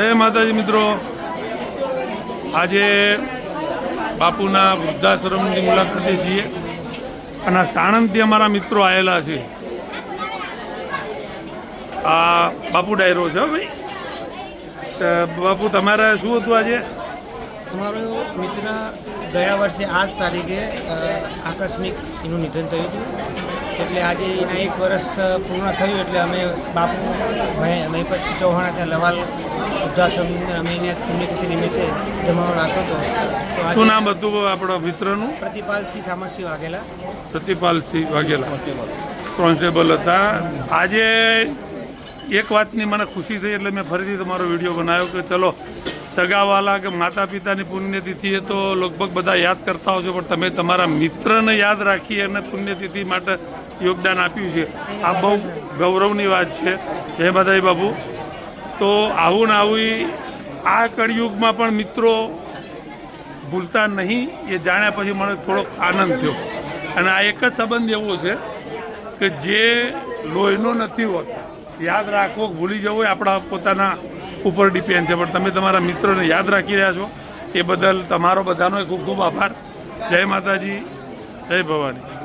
જય માતાજી મિત્રો. આજે બાપુના વૃદ્ધાશ્રમની મુલાકાતે છીએ. અને સાણંદથી અમારા મિત્રો આવેલા છે. આ બાપુ ડાયરો છે ભાઈ. બાપુ, તમારે શું હતું આજે? અમારો મિત્ર ગયા વર્ષે આઠ તારીખે આકસ્મિક એનું નિધન થયું હતું. એટલે આજે એના એક વર્ષ પૂર્ણ થયું એટલે અમે બાપુ મહીપત ચૌહાણ ત્યાં લવાલ વૃદ્ધાશ્રમ અમે એને પુણ્યતિથિ નિમિત્તે જમાવટ રાખ્યો હતો. શું નામ હતું આપણા મિત્રનું? પ્રતિપાલસિંહ સામરસિંહ વાઘેલા. પ્રતિપાલસિંહ વાઘેલા. કોન્સ્ટેબલ હતા. આજે એક વાતની મને ખુશી થઈ એટલે મેં ફરીથી તમારો વીડિયો બનાવ્યો કે ચલો સગાવાલા કે માતા પિતાની પુણ્યતિથિએ તો લગભગ બધા યાદ કરતા હોય છો, પણ તમે તમારા મિત્રને યાદ રાખી અને પુણ્યતિથિ માટે યોગદાન આપ્યું છે. આ બહુ ગૌરવની વાત છે. જય માતાજી બાબુ તો આવું ને આવું આ કળિયુગમાં પણ મિત્રો ભૂલતા નહીં, એ જાણ્યા પછી મને થોડોક આનંદ થયો. અને આ એક જ સંબંધ એવો છે કે જે લોહીનો નથી હોતો. યાદ રાખવો, ભૂલી જવો એ આપણા પોતાના ઉપર ડિપેન્ડ છે. પણ તમે તમારા મિત્રોને યાદ રાખી રહ્યા છો એ બદલ તમારો બધાનો ખૂબ ખૂબ આભાર. જય માતાજી, જય ભવાની.